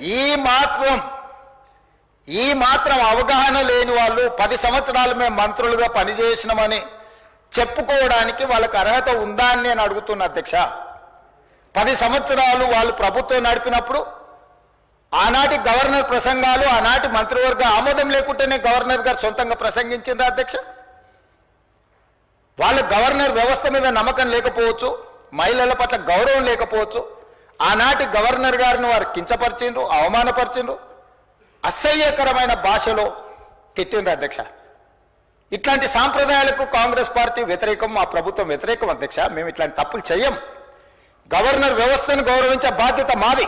ఈ మాత్రం ఈ మాత్రం అవగాహన లేని వాళ్ళు పది సంవత్సరాలు మేము మంత్రులుగా పనిచేసినామని చెప్పుకోవడానికి వాళ్ళకి అర్హత ఉందా అని నేను అడుగుతున్నా అధ్యక్ష. పది సంవత్సరాలు వాళ్ళు ప్రభుత్వం నడిపినప్పుడు ఆనాటి గవర్నర్ ప్రసంగాలు ఆనాటి మంత్రివర్గ ఆమోదం లేకుంటేనే గవర్నర్ గారు సొంతంగా ప్రసంగించిందా అధ్యక్ష? వాళ్ళ గవర్నర్ వ్యవస్థ మీద నమ్మకం లేకపోవచ్చు మహిళల పట్ల గౌరవం లేకపోవచ్చు ఆనాటి గవర్నర్ గారిని వారు కించపరిచిండ్రు అవమానపరిచిండ్రు. అసహ్యకరమైన భాషలో తిట్టిండ్రు అధ్యక్ష. ఇట్లాంటి సాంప్రదాయాలకు కాంగ్రెస్ పార్టీ వ్యతిరేకం మా ప్రభుత్వం వ్యతిరేకం అధ్యక్ష. మేము ఇట్లాంటి తప్పులు చేయం గవర్నర్ వ్యవస్థను గౌరవించే బాధ్యత మాది.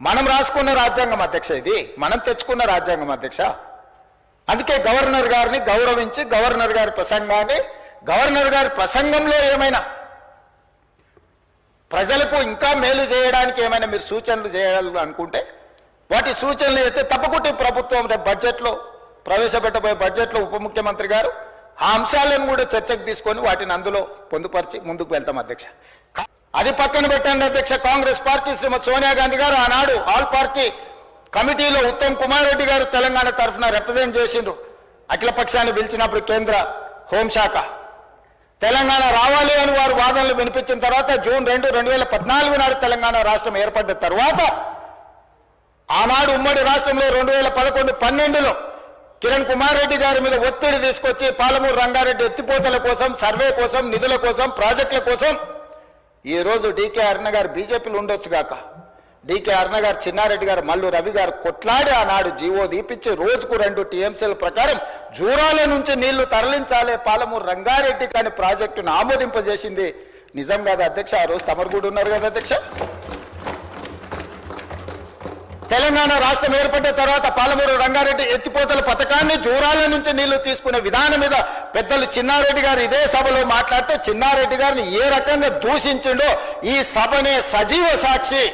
మనం రాసుకున్న రాజ్యాంగం అధ్యక్ష ఇది. మనం తెచ్చుకున్న రాజ్యాంగం అధ్యక్ష. అందుకే గవర్నర్ గారిని గౌరవించి గవర్నర్ గారి ప్రసంగాన్ని గవర్నర్ గారి ప్రసంగంలో ఏమైనా ప్రజలకు ఇంకా మేలు చేయడానికి ఏమైనా మీరు సూచనలు చేయాలి అనుకుంటే వాటి సూచనలు చేస్తే తప్పకుండా ప్రభుత్వం బడ్జెట్లో ప్రవేశపెట్టబోయే బడ్జెట్లో ఉప ముఖ్యమంత్రి గారు ఆ అంశాలను కూడా చర్చకు తీసుకొని వాటిని అందులో పొందుపరిచి ముందుకు వెళ్తాం అధ్యక్ష. అది పక్కన పెట్టండి అధ్యక్ష కాంగ్రెస్ పార్టీ శ్రీమతి సోనియా గాంధీ గారు ఆనాడు ఆల్ పార్టీ కమిటీలో ఉత్తమ్ కుమార్ రెడ్డి గారు తెలంగాణ తరఫున రిప్రజెంట్ చేసిండ్రు. అఖిల పక్షాన్ని పిలిచినప్పుడు కేంద్ర హోంశాఖ. తెలంగాణ రావాలి అని వారు వాదనలు వినిపించిన తర్వాత జూన్ రెండు రెండు వేల పద్నాలుగు నాడు తెలంగాణ రాష్ట్రం ఏర్పడ్డ తర్వాత ఆనాడు ఉమ్మడి రాష్ట్రంలో రెండు వేల పదకొండు పన్నెండులో కిరణ్ కుమార్ రెడ్డి గారి మీద ఒత్తిడి తీసుకొచ్చి పాలమూరు రంగారెడ్డి ఎత్తిపోతల కోసం సర్వే కోసం నిధుల కోసం ప్రాజెక్టుల కోసం ఈ రోజు డీకే అరుణ గారు బీజేపీలు ఉండొచ్చు డికే అరుణ గారు చిన్నారెడ్డి గారు మల్లు రవి గారు కొట్లాడి ఆనాడు జీవో దీపించి రోజుకు రెండు టీఎంసీల ప్రకారం జూరాల నుంచి నీళ్ళు తరలించాలి పాలమూరు రంగారెడ్డి కాని ప్రాజెక్టును ఆమోదింపజేసింది. నిజం కాదు అధ్యక్ష? ఆ రోజు తమరు కూడా ఉన్నారు కదా అధ్యక్ష? తెలంగాణ రాష్ట్రం ఏర్పడ్డ తర్వాత పాలమూరు రంగారెడ్డి ఎత్తిపోతల పథకాన్ని జూరాల నుంచి నీళ్ళు తీసుకునే విధానం మీద పెద్దలు చిన్నారెడ్డి గారు ఇదే సభలో మాట్లాడితే చిన్నారెడ్డి గారిని ఏ రకంగా దూషించిండో ఈ సభనే సజీవ సాక్షి.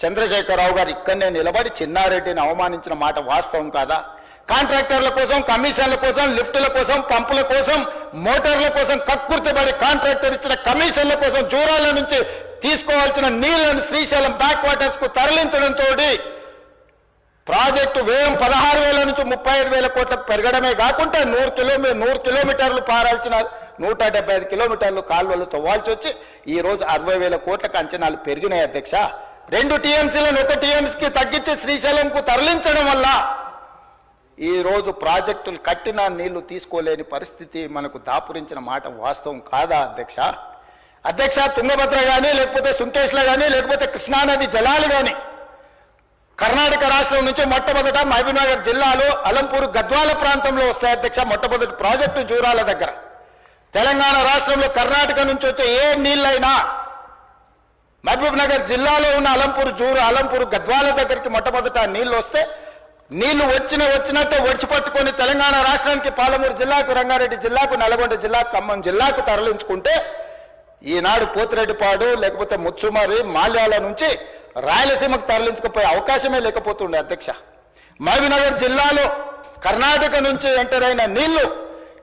చంద్రశేఖరరావు గారు ఇక్కడనే నిలబడి చిన్నారెడ్డిని అవమానించిన మాట వాస్తవం కాదా? కాంట్రాక్టర్ల కోసం కమిషన్ల కోసం లిఫ్టుల కోసం పంపుల కోసం మోటార్ల కోసం కక్కుర్తిబడి కాంట్రాక్టర్ ఇచ్చిన కమిషన్ల కోసం జూరాల నుంచి తీసుకోవాల్సిన నీళ్ళను శ్రీశైలం బ్యాక్ వాటర్స్కు తరలించడంతో ప్రాజెక్టు వ్యయం పదహారు వేల నుంచి ముప్పై ఐదు వేల కోట్లకు పెరగడమే కాకుండా నూరు కిలోమీ నూరు కిలోమీటర్లు పారాల్సిన నూట డెబ్బై ఐదు కిలోమీటర్లు కాలువలు తవ్వాల్సి వచ్చి ఈ రోజు అరవై వేల కోట్లకు అంచనాలు పెరిగినాయి అధ్యక్ష. రెండు టీఎంసీలను ఒక టీఎంసీకి తగ్గించి శ్రీశైలంకు తరలించడం వల్ల ఈరోజు ప్రాజెక్టులు కట్టిన నీళ్ళు తీసుకోలేని పరిస్థితి మనకు దాపురించిన మాట వాస్తవం కాదా అధ్యక్ష? అధ్యక్ష తుంగభద్ర కానీ లేకపోతే సుంకేశ్ల కానీ లేకపోతే కృష్ణానది జలాలు కానీ కర్ణాటక రాష్ట్రం నుంచి మొట్టమొదట మహబూబ్నగర్ జిల్లాలో అలంపూర్ గద్వాల ప్రాంతంలో వస్తాయి అధ్యక్ష మొట్టమొదటి ప్రాజెక్టు జూరాల దగ్గర. తెలంగాణ రాష్ట్రంలో కర్ణాటక నుంచి వచ్చే ఏ నీళ్ళైనా మహబూబ్ నగర్ జిల్లాలో ఉన్న అలంపూర్ జూరు అలంపూర్ గద్వాల దగ్గరికి మొట్టమొదట నీళ్ళు వస్తే నీళ్ళు వచ్చిన వచ్చినట్టే ఒడిచి పట్టుకొని తెలంగాణ రాష్ట్రానికి పాలమూరు జిల్లాకు రంగారెడ్డి జిల్లాకు నల్గొండ జిల్లాకు ఖమ్మం జిల్లాకు తరలించుకుంటే ఈనాడు పోతిరెడ్డిపాడు లేకపోతే ముచ్చుమరి మాల్యాల నుంచి రాయలసీమకు తరలించకపోయే అవకాశమే లేకపోతుండే అధ్యక్ష. మహబూబ్నగర్ జిల్లాలో కర్ణాటక నుంచి ఎంటర్ అయిన నీళ్ళు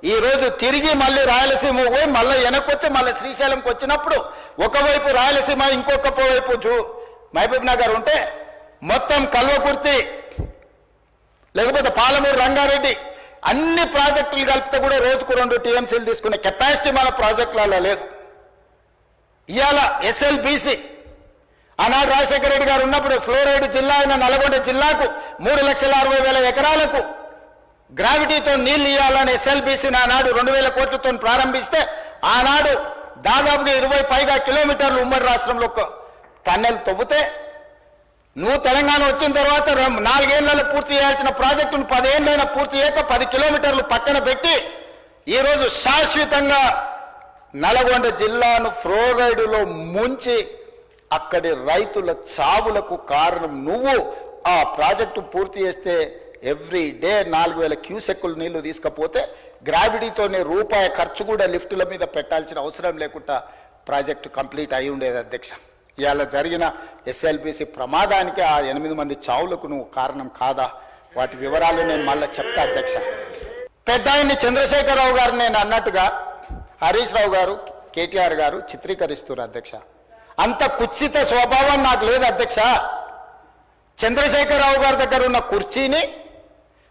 ఈరోజు తిరిగి మళ్ళీ రాయలసీమ పోయి మళ్ళీ వెనక్కొచ్చి మళ్ళీ శ్రీశైలంకి వచ్చినప్పుడు ఒకవైపు రాయలసీమ ఇంకొక వైపు జూ మహబూబ్ నగర్ ఉంటే మొత్తం కల్వకుర్తి లేకపోతే పాలమూరు రంగారెడ్డి అన్ని ప్రాజెక్టులు కలిపితే కూడా రోజుకు రెండు టీఎంసీలు తీసుకునే కెపాసిటీ మన ప్రాజెక్టులలో లేదు. ఇవాళ ఎస్ఎల్బిసి ఆనాడు రాజశేఖర రెడ్డి గారు ఉన్నప్పుడు ఫ్లోరైడ్ జిల్లా అయిన నల్గొండ జిల్లాకు మూడు లక్షల అరవై వేల ఎకరాలకు గ్రావిటీతో నీళ్ళు ఇవ్వాలని ఎస్ఎల్బిసి నాడు రెండు వేల కోట్లతో ప్రారంభిస్తే ఆనాడు దాదాపుగా ఇరవై పైగా కిలోమీటర్లు ఉమ్మడి రాష్ట్రంలో ఒక టన్నెల్ నువ్వు తెలంగాణ వచ్చిన తర్వాత నాలుగేళ్ళలో పూర్తి చేయాల్సిన ప్రాజెక్టును పదేళ్ళైనా పూర్తి చేయక పది కిలోమీటర్లు పక్కన పెట్టి ఈరోజు శాశ్వతంగా నల్గొండ జిల్లాను ఫ్లోరైడ్లో ముంచి అక్కడి రైతుల చావులకు కారణం నువ్వు. ఆ ప్రాజెక్టు పూర్తి చేస్తే ఎవ్రీ డే నాలుగు వేల క్యూసెక్కులు నీళ్ళు తీసుకపోతే గ్రావిటీతోనే రూపాయి ఖర్చు కూడా లిఫ్టుల మీద పెట్టాల్సిన అవసరం లేకుండా ప్రాజెక్టు కంప్లీట్ అయి ఉండేది అధ్యక్ష. ఇవాళ జరిగిన ఎస్ఎల్బిసి ప్రమాదానికి ఆ ఎనిమిది మంది చావులకు నువ్వు కారణం కాదా? వాటి వివరాలు నేను మళ్ళీ చెప్తా అధ్యక్ష. పెద్ద ఆయన్ని చంద్రశేఖరరావు గారు నేను అన్నట్టుగా హరీష్ రావు గారు కేటీఆర్ గారు చిత్రీకరిస్తున్నారు అధ్యక్ష. అంత కుత్సిత స్వభావం నాకు లేదు అధ్యక్ష. చంద్రశేఖరరావు గారి దగ్గర ఉన్న కుర్చీని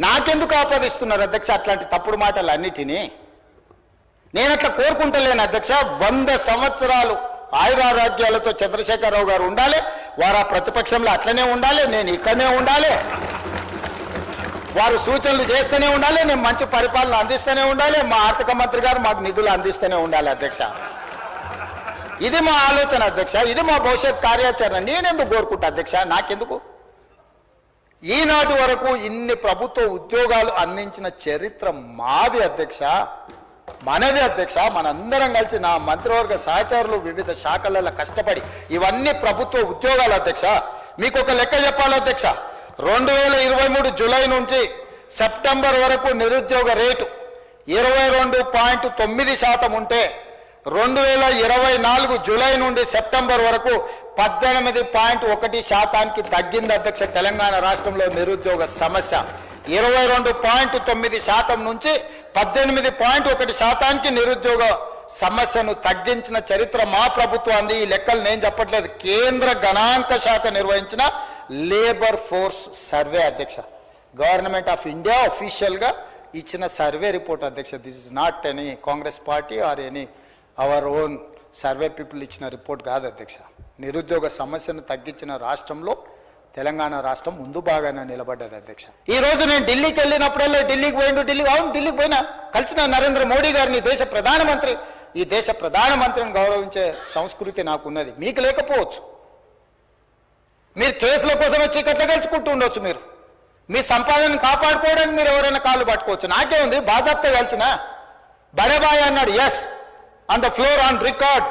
నాకెందుకు ఆపాదిస్తున్నారు అధ్యక్ష అట్లాంటి తప్పుడు మాటలు అన్నిటినీ నేను అట్లా కోరుకుంటలేను అధ్యక్ష. వంద సంవత్సరాలు ఆయురారోగ్యాలతో చంద్రశేఖరరావు గారు ఉండాలి. వారు ఆ ప్రతిపక్షంలో అట్లనే ఉండాలి. నేను ఇక్కడనే ఉండాలి. వారు సూచనలు చేస్తూనే ఉండాలి. నేను మంచి పరిపాలన అందిస్తూనే ఉండాలి. మా ఆర్థిక మంత్రి గారు మాకు నిధులు అందిస్తూనే ఉండాలి అధ్యక్ష. ఇది మా ఆలోచన అధ్యక్ష. ఇది మా భవిష్యత్ కార్యాచరణ. నేనెందుకు కోరుకుంటా అధ్యక్ష? నాకెందుకు? ఈనాటి వరకు ఇన్ని ప్రభుత్వ ఉద్యోగాలు అందించిన చరిత్ర మాది అధ్యక్ష మనది అధ్యక్ష మనందరం కలిసి నా మంత్రివర్గ సహచరులు వివిధ శాఖలలో కష్టపడి ఇవన్నీ ప్రభుత్వ ఉద్యోగాలు అధ్యక్ష. మీకు ఒక లెక్క చెప్పాలి అధ్యక్ష. రెండు వేల ఇరవై మూడు జూలై నుంచి సెప్టెంబర్ వరకు నిరుద్యోగ రేటు ఇరవై రెండు పాయింట్ తొమ్మిది శాతం ఉంటే రెండు వేల ఇరవై నాలుగు జూలై నుండి సెప్టెంబర్ వరకు పద్దెనిమిది పాయింట్ ఒకటి శాతానికి తగ్గింది అధ్యక్ష తెలంగాణ రాష్ట్రంలో నిరుద్యోగ సమస్య. ఇరవై రెండు పాయింట్ తొమ్మిది శాతం నుంచి పద్దెనిమిది పాయింట్ ఒకటి శాతానికి నిరుద్యోగ సమస్యను తగ్గించిన చరిత్ర మా ప్రభుత్వం అంది ఈ లెక్కలు నేను చెప్పట్లేదు. కేంద్ర గణాంక శాఖ నిర్వహించిన లేబర్ ఫోర్స్ సర్వే అధ్యక్ష. గవర్నమెంట్ ఆఫ్ ఇండియా అఫీషియల్గా ఇచ్చిన సర్వే రిపోర్ట్ అధ్యక్ష. This is not any Congress party or any our own survey people ఇచ్చిన రిపోర్ట్ కాదు అధ్యక్ష. నిరుద్యోగ సమస్యను తగ్గించిన రాష్ట్రంలో తెలంగాణ రాష్ట్రం ముందు బాగానే నిలబడ్డది అధ్యక్ష. ఈ రోజు నేను ఢిల్లీకి వెళ్ళినప్పుడల్లా ఢిల్లీకి పోయిండు ఢిల్లీ అవును ఢిల్లీకి పోయినా. కలిసిన నరేంద్ర మోడీ గారిని దేశ ప్రధానమంత్రి ఈ దేశ ప్రధానమంత్రిని గౌరవించే సంస్కృతి నాకున్నది. మీకు లేకపోవచ్చు. మీరు కేసుల కోసమే చీకట్లో గెలుచుకుంటూ ఉండొచ్చు మీరు. మీ సంపాదనను కాపాడుకోవడానికి మీరు ఎవరైనా కాళ్ళు పట్టుకోవచ్చు. నాకే ఉంది బాజాప్తా కలిసిన? బడబాయ్ అన్నాడు yes on the floor on record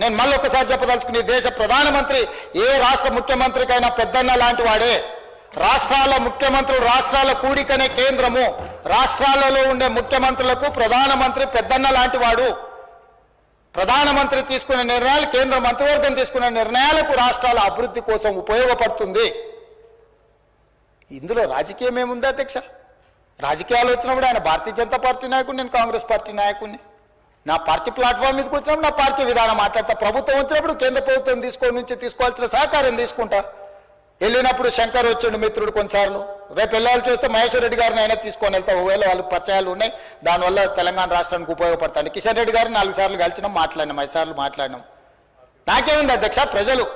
నేను మళ్ళీ ఒకసారి చెప్పదలుచుకుని దేశ ప్రధానమంత్రి ఏ రాష్ట్ర ముఖ్యమంత్రికైనా పెద్దన్న లాంటి వాడే. రాష్ట్రాల ముఖ్యమంత్రులు రాష్ట్రాల కూడికనే కేంద్రము. రాష్ట్రాలలో ఉండే ముఖ్యమంత్రులకు ప్రధానమంత్రి పెద్దన్న లాంటి వాడు. ప్రధానమంత్రి తీసుకునే నిర్ణయాలు కేంద్ర మంత్రివర్గం తీసుకునే నిర్ణయాలకు రాష్ట్రాల అభివృద్ధి కోసం ఉపయోగపడుతుంది. ఇందులో రాజకీయం ఏముంది అధ్యక్ష? రాజకీయాలు వచ్చినప్పుడు ఆయన భారతీయ జనతా పార్టీ నాయకుడు నేను కాంగ్రెస్ పార్టీ నాయకుడిని. నా పార్టీ ప్లాట్ఫామ్ మీదకి వచ్చినప్పుడు నా పార్టీ విధానం మాట్లాడతా. ప్రభుత్వం వచ్చినప్పుడు కేంద్ర ప్రభుత్వం తీసుకో నుంచి తీసుకోవాల్సిన సహకారం తీసుకుంటా. వెళ్ళినప్పుడు శంకర్ వచ్చిండు మిత్రుడు కొన్నిసార్లు. రేపు వెళ్ళాలి చూస్తే మహేశ్వర్ రెడ్డి గారిని అయినా తీసుకొని వెళ్తా. ఒకవేళ వాళ్ళకి పరిచయాలు ఉన్నాయి దానివల్ల తెలంగాణ రాష్ట్రానికి ఉపయోగపడతాను కిషన్ రెడ్డి గారిని నాలుగు సార్లు కలిసినాం మాట్లాడినాం ఐదు సార్లు మాట్లాడినాం. నాకేముంది అధ్యక్ష ప్రజలు.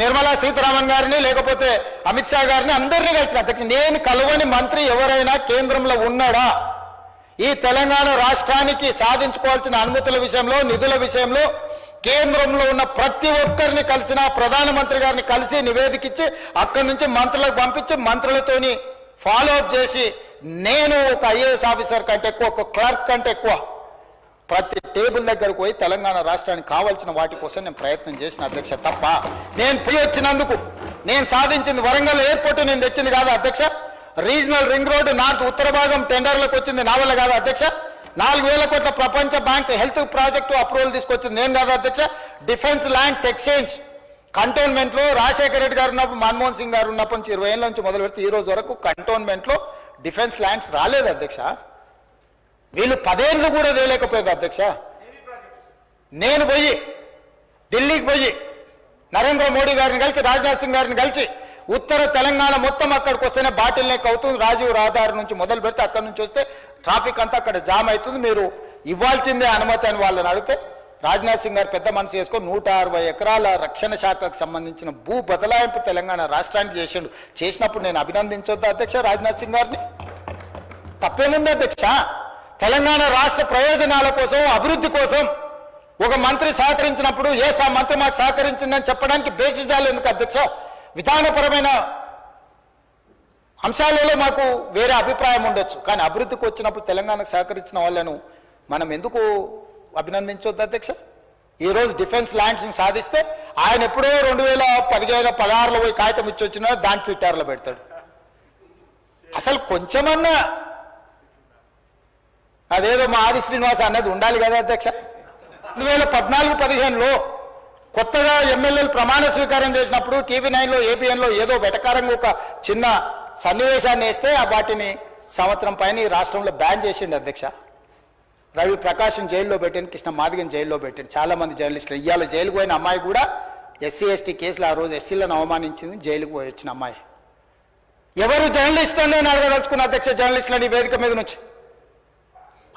నిర్మలా సీతారామన్ గారిని లేకపోతే అమిత్ షా గారిని అందరినీ కలిసిన అధ్యక్ష. నేను కలవని మంత్రి ఎవరైనా కేంద్రంలో ఉన్నాడా? ఈ తెలంగాణ రాష్ట్రానికి సాధించుకోవాల్సిన అనుమతుల విషయంలో నిధుల విషయంలో కేంద్రంలో ఉన్న ప్రతి ఒక్కరిని కలిసిన ప్రధానమంత్రి గారిని కలిసి నివేదిక ఇచ్చి అక్కడి నుంచి మంత్రులకు పంపించి మంత్రులతోని ఫాలో అప్ చేసి నేను ఒక ఐఏఎస్ ఆఫీసర్ కంటే ఎక్కువ ఒక క్లర్క్ కంటే ఎక్కువ ప్రతి టేబుల్ దగ్గరకు పోయి తెలంగాణ రాష్ట్రానికి కావాల్సిన వాటి కోసం నేను ప్రయత్నం చేసిన అధ్యక్ష తప్ప నేను పోయి వచ్చినందుకు నేను సాధించింది వరంగల్ ఎయిర్పోర్ట్ నేను తెచ్చింది కాదు అధ్యక్ష. రీజనల్ రింగ్ రోడ్డు నార్త్ ఉత్తర భాగం టెండర్లకు వచ్చింది. నా వల్ల కాదు అధ్యక్ష. నాలుగు వేల కోట్ల ప్రపంచ బ్యాంక్ హెల్త్ ప్రాజెక్టు అప్రూవల్ తీసుకొచ్చింది. నేను కాదు అధ్యక్ష. డిఫెన్స్ ల్యాండ్స్ ఎక్స్చేంజ్ కంటోన్మెంట్లో రాజశేఖర రెడ్డి గారు ఉన్నప్పుడు మన్మోహన్ సింగ్ గారు ఉన్నప్పటి నుంచి ఇరవై ఏళ్ళ నుంచి మొదలు పెడితే ఈ రోజు వరకు కంటోన్మెంట్లో డిఫెన్స్ ల్యాండ్స్ రాలేదు అధ్యక్ష. వీళ్ళు పదేళ్ళు కూడా తేలేకపోయారు అధ్యక్ష. నేను పోయి ఢిల్లీకి పోయి నరేంద్ర మోడీ గారిని కలిసి రాజ్నాథ్ సింగ్ గారిని కలిసి ఉత్తర తెలంగాణ మొత్తం అక్కడికి వస్తేనే బాటిల్ నెక్ అవుతుంది. రాజీవ్ రహదారి నుంచి మొదలు పెడితే అక్కడి నుంచి వస్తే ట్రాఫిక్ అంతా అక్కడ జామ్ అవుతుంది. మీరు ఇవ్వాల్సిందే అనుమతి అని వాళ్ళని అడిగితే రాజ్నాథ్ సింగ్ గారు పెద్ద మనసు చేసుకొని నూట అరవై ఎకరాల రక్షణ శాఖకు సంబంధించిన భూ బదలాయింపు తెలంగాణ రాష్ట్రానికి చేసిండు. చేసినప్పుడు నేను అభినందించొద్దు అధ్యక్ష రాజ్నాథ్ సింగ్ గారిని? తప్పేముంది అధ్యక్ష? తెలంగాణ రాష్ట్ర ప్రయోజనాల కోసం అభివృద్ధి కోసం ఒక మంత్రి సహకరించినప్పుడు ఏ ఆ మంత్రి మాకు సహకరించిందని చెప్పడానికి బేసిజాలు ఎందుకు అధ్యక్ష? విధానపరమైన అంశాలలో మాకు వేరే అభిప్రాయం ఉండొచ్చు. కానీ అభివృద్ధికి వచ్చినప్పుడు తెలంగాణకు సహకరించిన వాళ్ళను మనం ఎందుకు అభినందించొద్దు అధ్యక్ష? ఈరోజు డిఫెన్స్ ల్యాండ్స్ని సాధిస్తే ఆయన ఎప్పుడో రెండు వేల పదిహేను పదహారులో పోయి కాగితం ఇచ్చి వచ్చినా దాని ట్విట్టర్లో పెడతాడు. అసలు కొంచెమన్నా అదేదో మా ఆది శ్రీనివాస అన్నది ఉండాలి కదా అధ్యక్ష? రెండు వేల పద్నాలుగు పదిహేనులో కొత్తగా ఎమ్మెల్యేలు ప్రమాణ స్వీకారం చేసినప్పుడు టీవీ నైన్లో ఏబిఎన్లో ఏదో వెటకారంగా ఒక చిన్న సన్నివేశాన్ని వేస్తే ఆ వాటిని సంవత్సరం పైన రాష్ట్రంలో బ్యాన్ చేసిండు అధ్యక్ష. రవి ప్రకాశం జైల్లో పెట్టిండు కృష్ణ మాదిగన్ జైల్లో పెట్టిండు. చాలా మంది జర్నలిస్టులు ఇవాళ జైలుకు పోయిన అమ్మాయి కూడా ఎస్సీ ఎస్టీ కేసులు ఆ రోజు ఎస్సీలను అవమానించింది జైలుకు పోయి వచ్చిన అమ్మాయి. ఎవరు జర్నలిస్టులని అడగదలుచుకున్న అధ్యక్ష జర్నలిస్టులని వేదిక మీద నుంచి?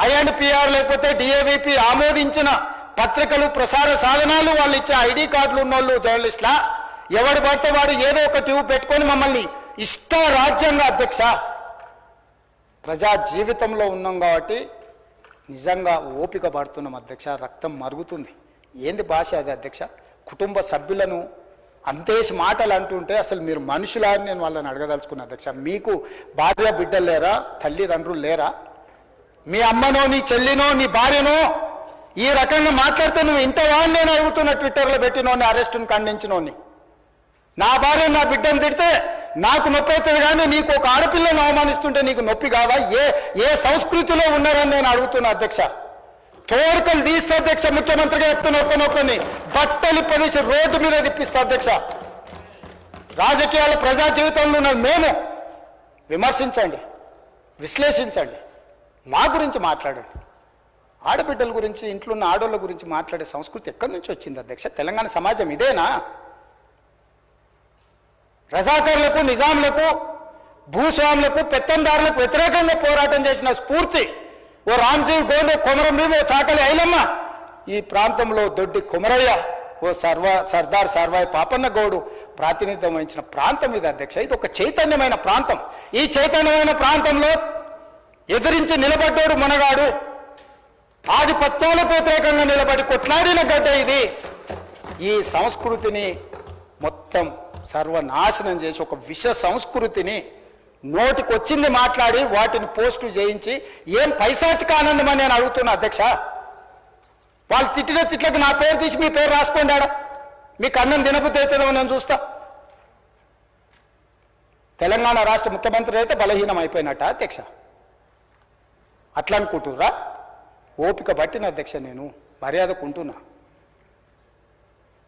ఐఎన్పిఆర్ లేకపోతే డిఏవిపి ఆమోదించిన పత్రికలు ప్రసార సాధనాలు వాళ్ళు ఇచ్చే ఐడి కార్డులు ఉన్నోళ్ళు జర్నలిస్టులా ఎవడు పడితే వాడు ఏదో ఒక ట్యూబ్ పెట్టుకొని మమ్మల్ని ఇష్ట రాజ్యంగా అధ్యక్ష. ప్రజా జీవితంలో ఉన్నాం కాబట్టి నిజంగా ఓపిక పడుతున్నాం అధ్యక్ష రక్తం మరుగుతుంది. ఏంది భాష అది అధ్యక్ష? కుటుంబ సభ్యులను అంతేసి మాటలు అంటుంటే అసలు మీరు మనుషులా అని నేను వాళ్ళని అడగదలుచుకున్నా అధ్యక్ష. మీకు భార్య బిడ్డలు లేరా? తల్లిదండ్రులు లేరా? మీ అమ్మనో నీ చెల్లినో నీ భార్యనో ఈ రకంగా మాట్లాడితే నువ్వు ఇంత నేను అడుగుతున్న ట్విట్టర్లో పెట్టినోని అరెస్టును ఖండించినోని నా భార్య నా బిడ్డను తిడితే నాకు నొప్పి అవుతుంది కానీ నీకు ఒక ఆడపిల్లను అవమానిస్తుంటే నీకు నొప్పి కాదా? ఏ ఏ సంస్కృతిలో ఉన్నారని నేను అడుగుతున్నా అధ్యక్ష. తోడుకలు తీస్తే అధ్యక్ష ముఖ్యమంత్రిగా చెప్తున్న ఒక్కనొక్కని బట్టలు పదిసి రోడ్డు మీద తిప్పిస్తా అధ్యక్ష. రాజకీయాలు ప్రజా జీవితంలో ఉన్న మేము. విమర్శించండి విశ్లేషించండి. మా గురించి మాట్లాడండి. ఆడబిడ్డల గురించి ఇంట్లో ఉన్న ఆడోళ్ళ గురించి మాట్లాడే సంస్కృతి ఎక్కడి నుంచి వచ్చింది అధ్యక్ష? తెలంగాణ సమాజం ఇదేనా? రజాకర్లకు నిజాంలకు భూస్వాములకు పెత్తందారులకు వ్యతిరేకంగా పోరాటం చేసిన స్ఫూర్తి. ఓ రామ్జీవ్ గోండే కొమరం భీమ్ ఓ చాకలి ఐలమ్మ. ఈ ప్రాంతంలో దొడ్డి కొమరయ్య ఓ సర్వ సర్దార్ సర్వాయి పాపన్న గౌడు ప్రాతినిధ్యం వహించిన ప్రాంతం ఇది అధ్యక్ష. ఇది ఒక చైతన్యమైన ప్రాంతం. ఈ చైతన్యమైన ప్రాంతంలో ఎదిరించి నిలబడ్డాడు మునగాడు. ఆధిపత్యాలకు వ్యతిరేకంగా నిలబడి కొట్లాడిన గడ్డ ఇది. ఈ సంస్కృతిని మొత్తం సర్వనాశనం చేసి ఒక విష సంస్కృతిని నోటికొచ్చింది మాట్లాడి వాటిని పోస్టు చేయించి ఏం పైశాచిక ఆనందం అని నేను అడుగుతున్నా అధ్యక్ష? వాళ్ళు తిట్టిన తిట్లకు నా పేరు తీసి మీ పేరు రాసుకోండి ఆడ. మీకు అన్నం తినబుద్ధి అవుతుందో నేను చూస్తా. తెలంగాణ రాష్ట్ర ముఖ్యమంత్రి అయితే బలహీనం అయిపోయినట్ట అధ్యక్ష. అట్లా అనుకుంటుర్రా ఓపిక పట్టిన అధ్యక్ష నేను మర్యాదకు ఉంటున్నా